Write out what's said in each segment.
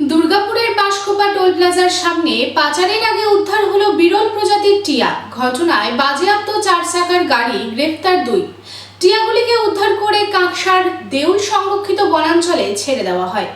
দুর্গাপুরের বাঁশখোপা টোল প্লাজার সামনে পাচারের আগে উদ্ধার হলো বিরল প্রজাতির টিয়া। ঘটনায় বাজেয়াপ্ত চার চাকার গাড়ি গ্রেফতার দুই। টিয়াগুলিকে উদ্ধার করে কাঁকসার দেউল সংরক্ষিত বনাঞ্চলে ছেড়ে দেওয়া হয়।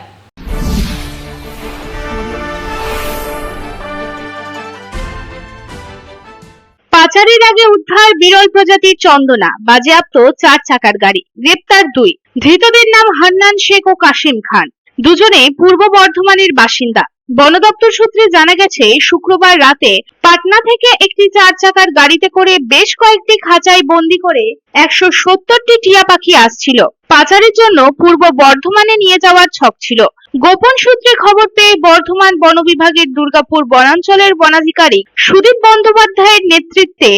পাচারের আগে উদ্ধার বিরল প্রজাতির চন্দনা, বাজেয়াপ্ত চার চাকার গাড়ি, গ্রেপ্তার দুই। ধৃতদের নাম হান্নান শেখ ও কাশিম খান। দুজনে পূর্ব বর্ধমানের বাসিন্দা। বন দপ্তর সূত্রে জানা গেছে, শুক্রবার রাতে পাটনা থেকে একটি চার চাকার গাড়িতে করে বেশ কয়েকটি খাঁচায় বন্দি করে একশো সত্তরটি টিয়া পাখি আসছিল। পাচারের জন্য পূর্ব বর্ধমানে নিয়ে যাওয়ার ছক ছিল। গোপন সূত্রে খবর পেয়ে বর্ধমান বন বিভাগের দুর্গাপুর বনাঞ্চলের বনাধিকারী সুদীপ বন্দ্যোপাধ্যায়ের নেতৃত্বে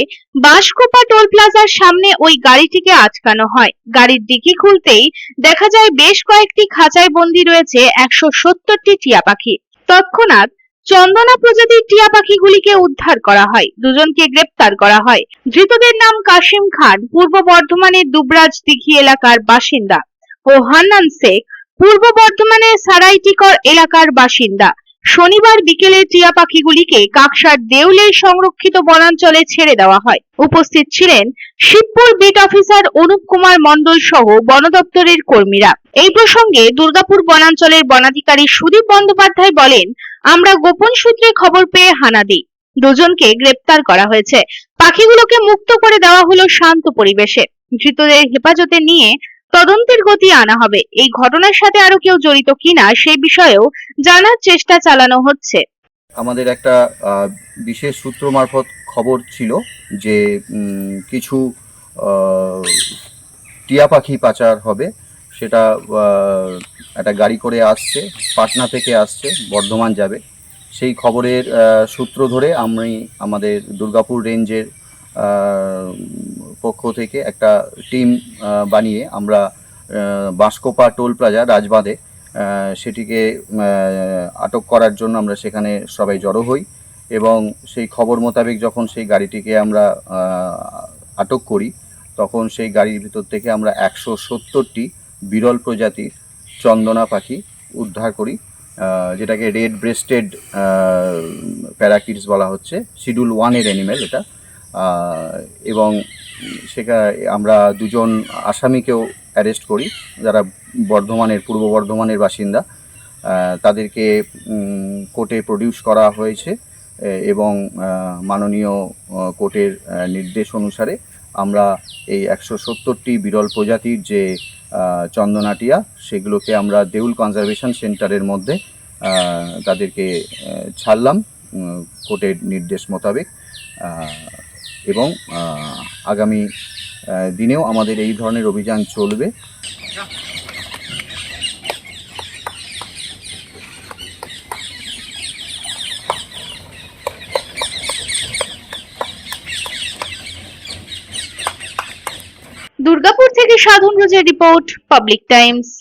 বাঁশকোপা টোল প্লাজার সামনে ওই গাড়িটিকে আটকানো হয়। গাড়ির ডিকি খুলতেই দেখা যায়, বেশ কয়েকটি খাঁচায় বন্দি রয়েছে একশো সত্তরটি টিয়া পাখি। তৎক্ষণাৎ চন্দনা প্রজাতির টিয়া পাখিগুলিকে উদ্ধার করা হয়। দুজনকে গ্রেপ্তার করা হয়। ধৃতদের নাম কাশিম খান, পূর্ব বর্ধমানের দুবরাজ দিঘি এলাকার বাসিন্দা, ও হান্নান শেখ, পূর্ব বর্ধমানের সারাইটিকর এলাকার বাসিন্দা। শনিবার বিকেলে টিয়া পাখিগুলিকে কাকসার দেউলের সংরক্ষিত বনাঞ্চলে ছেড়ে দেওয়া হয়। উপস্থিত ছিলেন শিবপুর বিট অফিসার অনুপ কুমার মণ্ডল সহ বন দপ্তরের কর্মীরা। এই প্রসঙ্গে দুর্গাপুর বনাঞ্চলের বনাধিকারী সুদীপ বন্দ্যোপাধ্যায় বলেন, আমরা গোপন সূত্রে খবর পেয়ে হানা দিই। দুজনকে গ্রেপ্তার করা হয়েছে। পাখিগুলোকে মুক্ত করে দেওয়া হলো শান্ত পরিবেশে। ধৃতদের হেফাজতে নিয়ে তদন্তের গতি আনা হবে। এই ঘটনার সাথে আরও কেউ জড়িত কিনা সেই বিষয়েও জানার চেষ্টা চালানো হচ্ছে। আমাদের একটা বিশেষ সূত্র মারফত খবর ছিল যে কিছু টিয়া পাখি পাচার হবে। সেটা একটা গাড়ি করে আসছে, পাটনা থেকে আসছে, বর্ধমান যাবে। সেই খবরের সূত্র ধরে আমি আমাদের দুর্গাপুর রেঞ্জের পক্ষ থেকে একটা টিম বানিয়ে আমরা বাঁশকোপা টোল প্লাজা রাজবাঁধে সেটিকে আটক করার জন্য আমরা সেখানে সবাই জড়ো হই এবং সেই খবর মোতাবেক যখন সেই গাড়িটিকে আমরা আটক করি, তখন সেই গাড়ির ভিতর থেকে আমরা একশো সত্তরটি বিরল প্রজাতির চন্দনা পাখি উদ্ধার করি যেটাকে রেড ব্রেস্টেড প্যারাকিটস বলা হচ্ছে শিডিউল ওয়ানের অ্যানিমেল এটা। এবং সেটা আমরা দুজন আসামিকেও অ্যারেস্ট করি, যারা বর্ধমানের, পূর্ব বর্ধমানের বাসিন্দা। তাদেরকে কোর্টে প্রডিউস করা হয়েছে এবং মাননীয় কোর্টের নির্দেশ অনুসারে আমরা এই একশো সত্তরটি বিরল প্রজাতির যে চন্দনাটিয়া, সেগুলোকে আমরা দেউল কনজারভেশন সেন্টারের মধ্যে তাদেরকে ছাড়লাম কোর্টের নির্দেশ মোতাবেক। এবং আগামী দিনেও আমাদের এই ধরনের অভিযান চলবে। দুর্গাপুর থেকে সাধন রোজের report, public Times.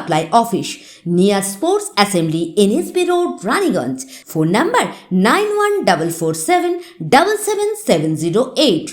Supply Office near Sports Assembly NSB Road, Ranigans. Phone number 91447 77708.